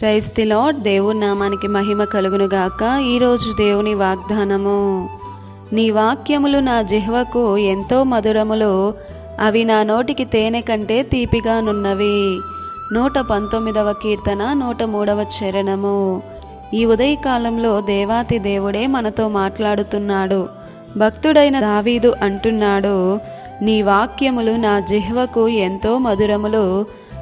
క్రైస్తిలో దేవుని నామానికి మహిమ కలుగునుగాక. ఈరోజు దేవుని వాగ్దానము నీ వాక్యములు నా జిహ్వకు ఎంతో మధురములు అవి నా నోటికి తేనె కంటే తీపిగానున్నవి నూట పంతొమ్మిదవ కీర్తన నూట మూడవ చరణము. ఈ ఉదయకాలంలో దేవాతి దేవుడే మనతో మాట్లాడుతున్నాడు. భక్తుడైన దావీదు అంటున్నాడు నీ వాక్యములు నా జిహ్వకు ఎంతో మధురములు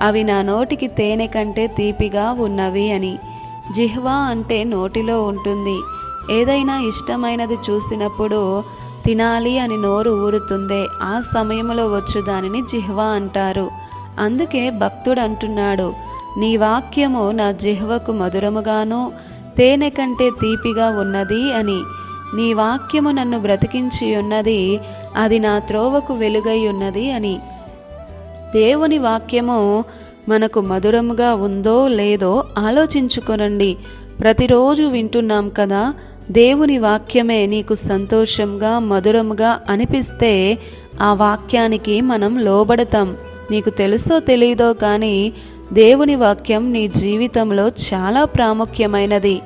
అవి నా నోటికి తేనె కంటే తీపిగా ఉన్నవి అని. జిహ్వా అంటే నోటిలో ఉంటుంది. ఏదైనా ఇష్టమైనది చూసినప్పుడు తినాలి అని నోరు ఊరుతుందే. ఆ సమయంలో వచ్చు దానిని జిహ్వా అంటారు. అందుకే భక్తుడు అంటున్నాడు నీ వాక్యము నా జిహ్వకు మధురముగాను తేనె కంటే తీపిగా ఉన్నది అని. నీ వాక్యము నన్ను బ్రతికించి ఉన్నది అది నా త్రోవకు వెలుగై ఉన్నది అని. దేవుని వాక్యము మనకు మధురముగా ఉందో లేదో ఆలోచించుకొనండి. ప్రతిరోజు వింటున్నాం కదా దేవుని వాక్యమే నీకు సంతోషంగా మధురముగా అనిపిస్తే ఆ వాక్యానికి మనం లోబడతాం. నీకు తెలుసో తెలియదో కానీ దేవుని వాక్యం నీ జీవితంలో చాలా ప్రాముఖ్యమైనది.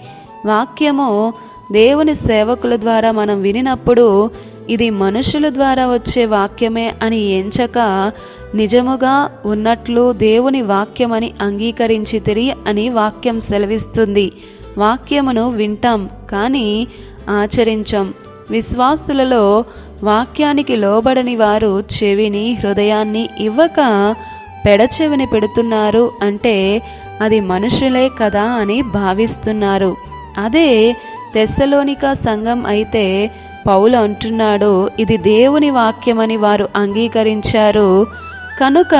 వాక్యము దేవుని సేవకుల ద్వారా మనం వినినప్పుడు ఇది మనుషుల ద్వారా వచ్చే వాక్యమే అని ఎంచక నిజముగా ఉన్నట్లు దేవుని వాక్యమని అంగీకరించి తిరిగి అని వాక్యం సెలవిస్తుంది. వాక్యమును వింటాం కానీ ఆచరించం. విశ్వాసులలో వాక్యానికి లోబడని వారు చెవిని హృదయాన్ని ఇవ్వక పెడచెవిని పెడుతున్నారు అంటే అది మనుషులే కదా అని భావిస్తున్నారు. అదే తెస్సలోనిక సంఘం అయితే పౌలు అంటున్నాడు ఇది దేవుని వాక్యమని వారు అంగీకరించారు. కనుక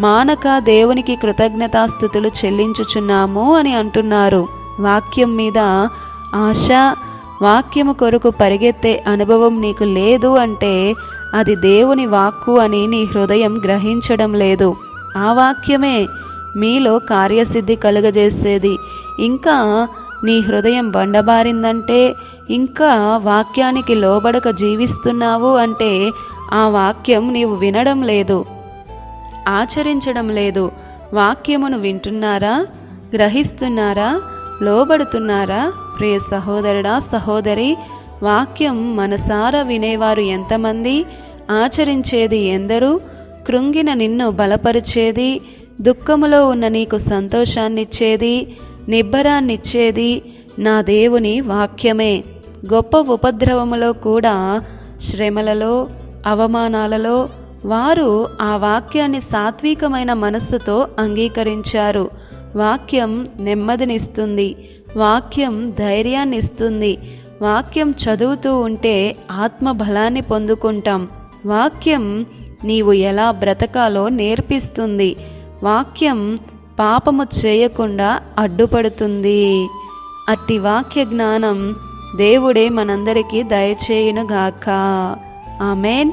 మానక దేవునికి కృతజ్ఞతాస్థుతులు చెల్లించుచున్నాము అని అంటున్నారు. వాక్యం మీద ఆశ వాక్యము కొరకు పరిగెత్తే అనుభవం నీకు లేదు అంటే అది దేవుని వాక్కు అని నీ హృదయం గ్రహించడం లేదు. ఆ వాక్యమే మీలో కార్యసిద్ధి కలుగజేసేది. ఇంకా నీ హృదయం బండబారిందంటే ఇంకా వాక్యానికి లోబడక జీవిస్తున్నావు అంటే ఆ వాక్యం నీవు వినడం లేదు. ఆచరించడం లేదు. వాక్యమును వింటున్నారా? గ్రహిస్తున్నారా? లోబడుతున్నారా? ప్రియ సహోదరుడా సహోదరి వాక్యం మనసారా వినేవారు ఎంతమంది? ఆచరించేది ఎందరూ? కృంగిన నిన్ను బలపరిచేది? దుఃఖములో ఉన్న నీకు సంతోషాన్నిచ్చేది? నిబ్బరాన్నిచ్చేది? నా దేవుని వాక్యమే. గొప్ప ఉపద్రవములో కూడా శ్రమలలో అవమానాలలో వారు ఆ వాక్యాన్ని సాత్వికమైన మనస్సుతో అంగీకరించారు. వాక్యం నెమ్మదినిస్తుంది. వాక్యం ధైర్యాన్ని ఇస్తుంది వాక్యం చదువుతూ ఉంటే ఆత్మ బలాన్ని పొందుకుంటాం. వాక్యం నీవు ఎలా బ్రతకాలో నేర్పిస్తుంది. వాక్యం పాపము చేయకుండా అడ్డుపడుతుంది. అట్టి వాక్య జ్ఞానం దేవుడే మనందరికీ దయచేయునుగాక. ఆమెన్.